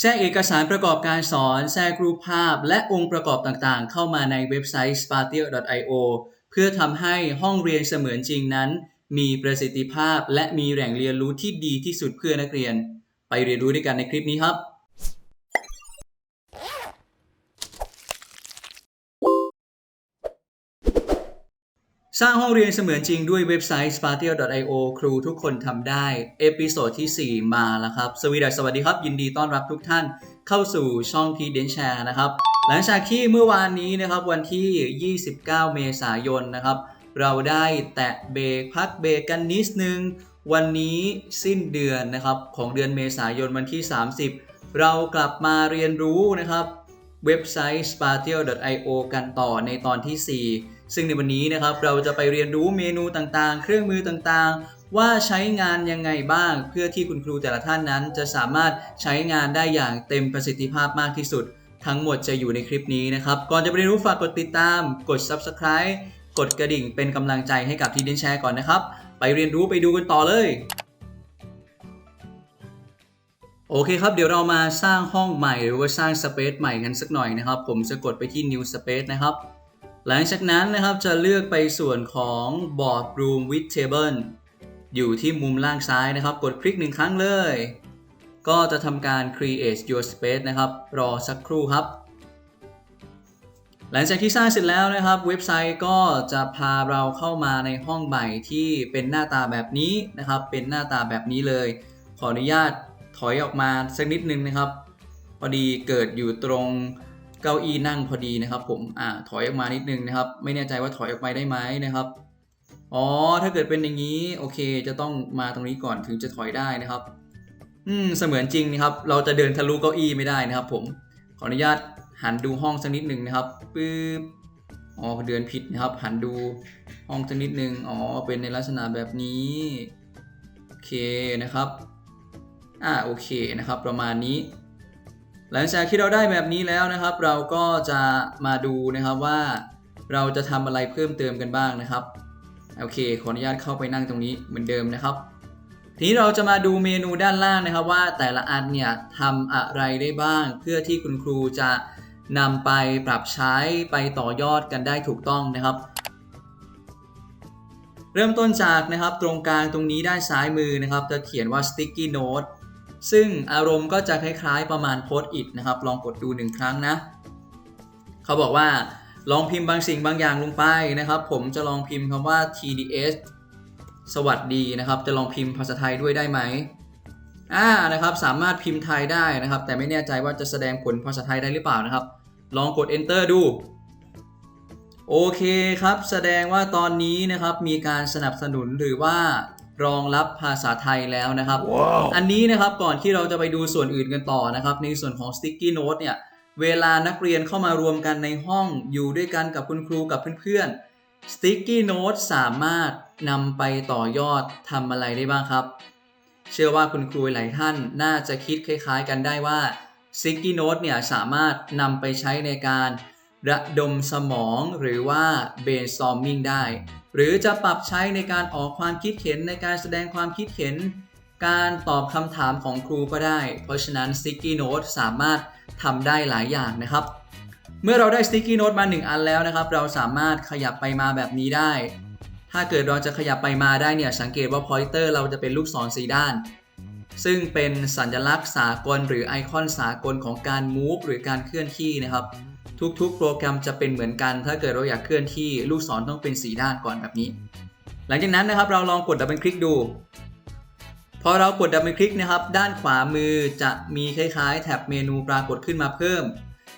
แทรกเอกสารประกอบการสอน แทรกรูปภาพ และองค์ประกอบต่างๆ เข้ามาในเว็บไซต์ spartier.io เพื่อทำให้ห้องเรียนเสมือนจริงนั้น มีประสิทธิภาพและมีแหล่งเรียนรู้ที่ดีที่สุดเพื่อนักเรียน ไปเรียนรู้ด้วยกันในคลิปนี้ครับ สร้างห้องเรียนเสมือนจริงด้วยเว็บไซต์ spartier.io ครูทุกคนทำได้ เอพิโซดที่ 4 มาแล้วครับ สวีดัสสวัสดีครับ ยินดีต้อนรับทุกท่านเข้าสู่ช่องทีเดนแชร์นะครับ หลังจากที่เมื่อวานนี้นะครับวันที่ 29 เมษายนนะครับ เราได้แตะเบรกพักเบรกกันนิดนึง วันนี้สิ้นเดือนนะครับของเดือนเมษายนวันที่ 30 เรากลับมาเรียนรู้นะครับเว็บไซต์ spartiel.io กันต่อในตอนที่ 4 ซึ่งในวันนี้นะครับเราจะไปเรียนรู้เมนูต่างๆ เครื่องมือต่างๆ ว่าใช้งานยังไงบ้าง เพื่อที่คุณครูแต่ละท่านนั้น จะสามารถใช้งานได้อย่างเต็มประสิทธิภาพมากที่สุด ทั้งหมดจะอยู่ในคลิปนี้นะครับ ก่อนจะไปเรียนรู้ฝากกดติดตาม กด subscribe กดกระดิ่งเป็นกำลังใจให้กับทีเดนแชร์ก่อนนะครับ ไปเรียนรู้ไปดูกันต่อเลยโอเคครับ เดี๋ยวเรามาสร้างห้องใหม่หรือว่าสร้างสเปซใหม่กันสักหน่อยนะครับ ผมจะกดไปที่ new space นะครับ หลังจากนั้นนะครับจะเลือกไปส่วนของ board room with table อยู่ที่มุมล่างซ้ายนะครับ กดคลิกหนึ่งครั้งเลย ก็จะทำการ create your space นะครับ รอสักครู่ครับ หลังจากที่สร้างเสร็จแล้วนะครับ เว็บไซต์ก็จะพาเราเข้ามาในห้องใหม่ที่เป็นหน้าตาแบบนี้นะครับ เป็นหน้าตาแบบนี้เลย ขออนุญาตถอยออกมาสักนิดนึงนะครับ พอดีเกิดอยู่ตรง เก้าอี้นั่งพอดีนะครับ ผมอ่าถอยออกมานิดนึงนะครับ ไม่แน่ใจว่าถอยออกไปได้ไหมนะครับอ๋อถ้าเกิดเป็นอย่างนี้โอเค จะต้องมาตรงนี้ก่อนถึงจะถอยได้นะครับ อืมเสมือนจริงนะครับ เราจะเดินทะลุเก้าอี้ไม่ได้นะครับ ผมขออนุญาตหันดูห้องสักนิดหนึ่งนะครับปึ๊บอ๋อเดินผิดนะครับ หันดูห้องสักนิดหนึ่งอ๋อเป็นในลักษณะแบบนี้โอเคนะครับอ่าโอเคนะครับ ประมาณนี้ หลังจากที่เราได้แบบนี้แล้วนะครับ เราก็จะมาดูนะครับว่าเราจะทำอะไรเพิ่มเติมกันบ้างนะครับโอเคขออนุญาตเข้าไปนั่งตรงนี้เหมือนเดิมนะครับ ทีนี้เราจะมาดูเมนูด้านล่างนะครับว่าแต่ละอันเนี่ยทำอะไรได้บ้าง เพื่อที่คุณครูจะนำไปปรับใช้ไปต่อยอดกันได้ถูกต้องนะครับ เริ่มต้นจากนะครับตรงกลางตรงนี้ด้านซ้ายมือนะครับ จะเขียนว่า sticky note ซึ่งอารมณ์ก็จะคล้ายๆประมาณโพสต์อิทนะครับ ลองกดดูหนึ่งครั้งนะ เขาบอกว่าลองพิมพ์บางสิ่งบางอย่างลงไปนะครับ ผมจะลองพิมพ์คำว่า TDS สวัสดีนะครับ จะลองพิมพ์ภาษาไทยด้วยได้ไหมอ่านะครับ สามารถพิมพ์ไทยได้นะครับ แต่ไม่แน่ใจว่าจะแสดงผลภาษาไทยได้หรือเปล่านะครับ ลองกด enter ดู โอเคครับ แสดงว่าตอนนี้นะครับ มีการสนับสนุนหรือว่า รองรับภาษาไทยแล้วนะครับ Wow. อันนี้นะครับก่อนที่เราจะไปดูส่วนอื่นกันต่อนะครับ ในส่วนของ sticky note เนี่ย เวลานักเรียนเข้ามารวมกันในห้องอยู่ด้วยกันกับคุณครูกับเพื่อนๆ sticky note สามารถนำไปต่อยอดทำอะไรได้บ้างครับ เชื่อว่าคุณครูหลายท่านน่าจะคิดคล้ายๆกันได้ว่า sticky note เนี่ยสามารถนำไปใช้ในการ ระดมสมองหรือว่า brainstorming ได้ หรือจะปรับใช้ในการออกความคิดเห็นในการแสดงความคิดเห็น การตอบคำถามของครูก็ได้ เพราะฉะนั้น sticky note สามารถทำได้หลายอย่างนะครับ เมื่อเราได้ sticky note มา 1 อันแล้วนะครับ เราสามารถขยับไปมาแบบนี้ได้ ถ้าเกิดเราจะขยับไปมาได้เนี่ย สังเกตว่า pointer เราจะเป็นลูกศรสีด้านซึ่งเป็นสัญลักษณ์สากลหรือไอคอนสากลของการ move หรือการเคลื่อนที่นะครับ ทุกๆ โปรแกรมจะเป็นเหมือนกัน ถ้าเกิดเราอยากเคลื่อนที่ลูกศรต้องเป็นสีด้านก่อนแบบนี้ หลังจากนั้นนะครับเราลองกดดับเบิลคลิกดู พอเรากดดับเบิลคลิกนะครับ ด้านขวามือจะมีคล้ายๆ แท็บเมนูปรากฏขึ้นมาเพิ่ม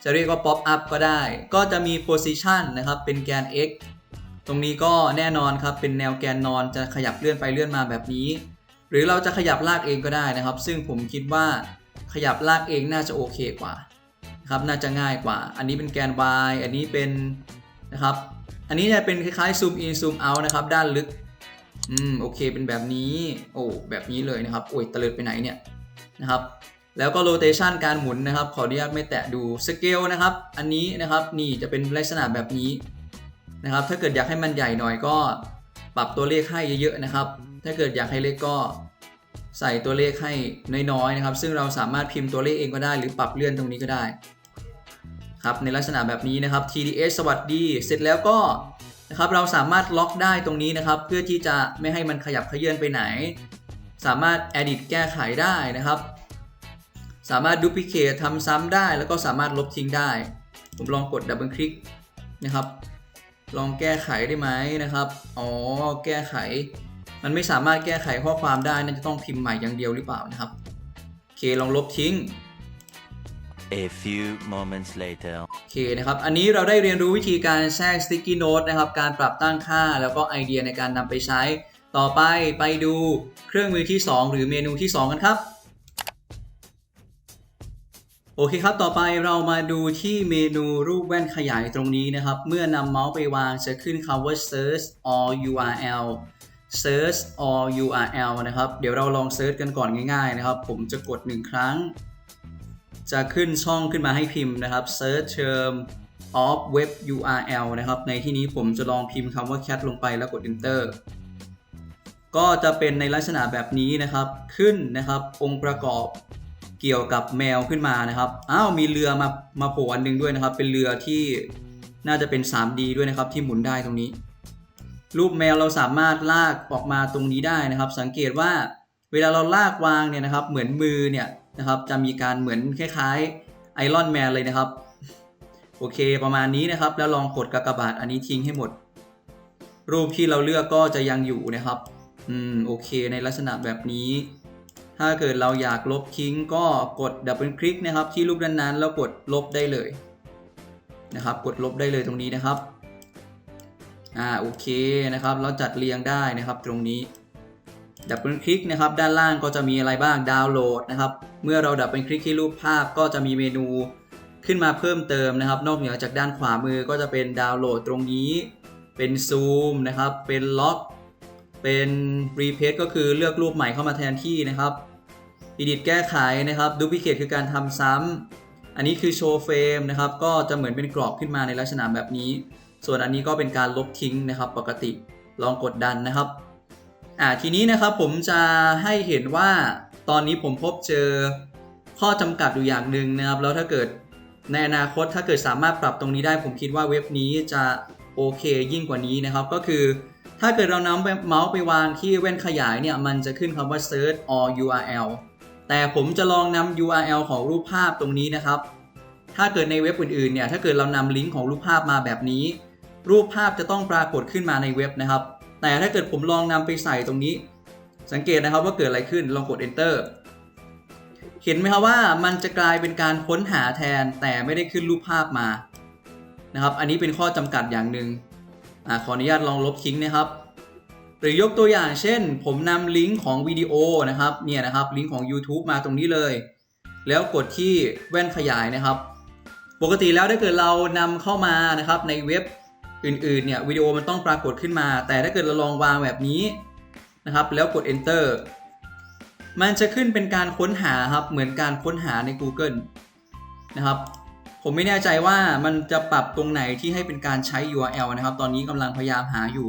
จะเรียกว่า pop up ก็ได้ ก็จะมี position นะครับ เป็นแกน x ตรงนี้ก็แน่นอนครับ เป็นแนวแกนนอนจะขยับเลื่อนไปเลื่อนมาแบบนี้ หรือเราจะขยับลากเองก็ได้นะครับ ซึ่งผมคิดว่าขยับลากเองน่าจะโอเคกว่า นะครับน่าจะง่ายกว่า อันนี้เป็นแกน y อันนี้เป็นนะครับ อันนี้จะเป็นคล้ายๆ zoom in zoom out นะครับ ด้านลึก อืมโอเคเป็นแบบนี้ โอ้แบบนี้เลยนะครับ โอ้ยตะเลิดไปไหนเนี่ยนะครับแล้วก็ rotation การหมุนนะครับ ขออนุญาตไม่แตะดู scale นะครับ อันนี้นะครับนี่จะเป็นลักษณะแบบนี้นะครับ ถ้าเกิดอยากให้มันใหญ่หน่อยก็ปรับตัวเลขให้เยอะๆนะครับ ถ้าเกิดอยากให้เล็กก็ใส่ตัวเลขให้น้อยๆนะครับ ซึ่งเราสามารถพิมพ์ตัวเลขเองก็ได้ หรือปรับเลื่อนตรงนี้ก็ได้ ครับในลักษณะแบบนี้นะครับ TDS สวัสดีเสร็จแล้วก็นะครับเราสามารถล็อกได้ตรงนี้นะครับ เพื่อที่จะไม่ให้มันขยับเขยื่อนไปไหน สามารถ edit แก้ไขได้นะครับ สามารถ duplicate ทำซ้ำได้ แล้วก็สามารถลบทิ้งได้ ผมลองกดดับเบิลคลิกนะครับ ลองแก้ไขได้ไหมนะครับ อ๋อ แก้ไข มันไม่สามารถแก้ไขข้อความได้น่าจะต้องพิมพ์ใหม่อย่างเดียวหรือเปล่านะครับโอเคลองลบทิ้ง A few moments later. โอเคนะครับ อันนี้เราได้เรียนรู้วิธีการแทรก sticky note นะครับ การปรับตั้งค่าแล้วก็ไอเดียในการนำไปใช้ ต่อไปไปดูเครื่องมือที่ 2 หรือเมนูที่ 2 กันครับ โอเคครับ ต่อไปเรามาดูที่เมนูรูปแว่นขยายตรงนี้นะครับ เมื่อนำเมาส์ไปวางจะขึ้นคำว่า search or URL search or URL นะครับ เดี๋ยวเราลองเซิร์ชกันก่อนง่ายๆนะครับ ผมจะกด 1 ครั้ง จะขึ้นช่องขึ้นมาให้พิมพ์นะครับ search term of web URL นะครับ ในที่นี้ผมจะลองพิมพ์คำว่า cat ลงไปแล้วกด enter ก็จะเป็นในลักษณะแบบนี้นะครับ ขึ้นนะครับองค์ประกอบเกี่ยวกับแมวขึ้นมานะครับ อ้าวมีเรือมามาโผล่อันหนึงด้วยนะครับ เป็นเรือที่น่าจะเป็น 3D ด้วยนะครับที่หมุนได้ตรงนี้ รูปแมวเราสามารถลากออกมาตรงนี้ได้นะครับ สังเกตว่า เวลาเราลากวางเนี่ยนะครับ เหมือนมือเนี่ยนะครับจะมีการเหมือนคล้ายๆไอรอนแมนเลยนะครับ โอเคประมาณนี้นะครับ แล้วลองกดกากบาทอันนี้ทิ้งให้หมด รูปที่เราเลือกก็จะยังอยู่นะครับ อืมโอเค ในลักษณะแบบนี้ ถ้าเกิดเราอยากลบทิ้งก็กดดับเบิลคลิกนะครับ ที่รูปนั้นๆแล้วกดลบได้เลยนะครับ กดลบได้เลยตรงนี้นะครับ อ่าโอเคนะครับ เราจัดเรียงได้นะครับตรงนี้ ดับเบิลคลิกนะครับด้านล่างก็จะมีอะไรบ้างดาวน์โหลดนะครับเมื่อเราดับเบิลคลิกที่รูปภาพก็จะมีเมนูขึ้นมาเพิ่มเติมนะครับ นอกเหนือจากด้านขวามือก็จะเป็นดาวน์โหลดตรงนี้ เป็นซูมนะครับเป็นล็อกเป็นรีเพ e ก็คือเลือกรูปใหม่เข้ามาแทนที่นะครับ edit แก้ไขนะครับดูพิเค e คือการทำซ้ำอันนี้คือโชว์เฟรมนะครับก็จะเหมือนเป็นกรอบขึ้นมาในลักษณะแบบนี้ ส่วนอันนี้ก็เป็นการลบทิ้งนะครับปกติลองกดดันนะครับ อ่าทีนี้นะครับผมจะให้เห็นว่าตอนนี้ผมพบเจอข้อจำกัดอยู่อย่างหนึ่งนะครับ แล้วถ้าเกิดในอนาคตถ้าเกิดสามารถปรับตรงนี้ได้ ผมคิดว่าเว็บนี้จะโอเคยิ่งกว่านี้นะครับ ก็คือถ้าเกิดเรานำเมาส์ไปวางที่แว่นขยายเนี่ย มันจะขึ้นคำว่า search or URL แต่ผมจะลองนำ URL ของรูปภาพตรงนี้นะครับ ถ้าเกิดในเว็บอื่นๆเนี่ย ถ้าเกิดเรานำลิงก์ของรูปภาพมาแบบนี้ รูปภาพจะต้องปรากฏขึ้นมาในเว็บนะครับ แต่ถ้าเกิดผมลองนำไปใส่ตรงนี้ สังเกตนะครับว่าเกิดอะไรขึ้นลองกด enter เห็นไหมครับว่ามันจะกลายเป็นการค้นหาแทนแต่ไม่ได้ขึ้นรูปภาพมานะครับ อันนี้เป็นข้อจำกัดอย่างหนึ่งอ่าขออนุญาตลองลบทิ้งนะครับ หรือยกตัวอย่างเช่น ผมนำลิงก์ของวิดีโอนะครับเนี่ยนะครับลิงก์ของ YouTube มาตรงนี้เลย แล้วกดที่แว่นขยายนะครับ ปกติแล้วถ้าเกิดเรานำเข้ามานะครับในเว็บ อื่นๆเนี่ยวิดีโอมันต้องปรากฏขึ้นมา แต่ถ้าเกิดเราลองวางแบบนี้นะครับ แล้วกด enter มันจะขึ้นเป็นการค้นหาครับเหมือนการค้นหาใน Google นะครับ ผมไม่แน่ใจว่ามันจะปรับตรงไหนที่ให้เป็นการใช้ URL นะครับ ตอนนี้กำลังพยายามหาอยู่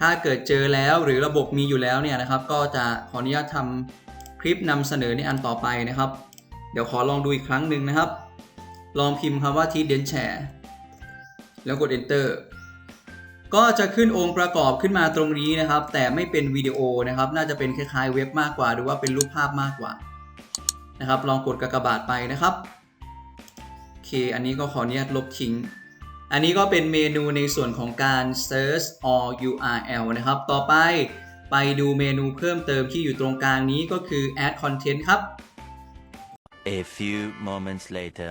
ถ้าเกิดเจอแล้วหรือระบบมีอยู่แล้วเนี่ยนะครับ ก็จะขออนุญาตทำคลิปนำเสนอในอันต่อไปนะครับ เดี๋ยวขอลองดูอีกครั้งหนึ่งนะครับ ลองพิมพ์คำว่าทีเดนแชร์แล้วกด enter ก็จะขึ้นองค์ประกอบขึ้นมาตรงนี้นะครับ แต่ไม่เป็นวิดีโอนะครับ น่าจะเป็นคล้ายๆเว็บมากกว่า หรือว่าเป็นรูปภาพมากกว่านะครับ ลองกดกากบาทไปนะครับโอเค อันนี้ก็ขออนุญาตลบทิ้ง อันนี้ก็เป็นเมนูในส่วนของการ search or URL นะครับ ต่อไปไปดูเมนูเพิ่มเติมที่อยู่ตรงกลางนี้ก็คือ add content ครับ A few moments later.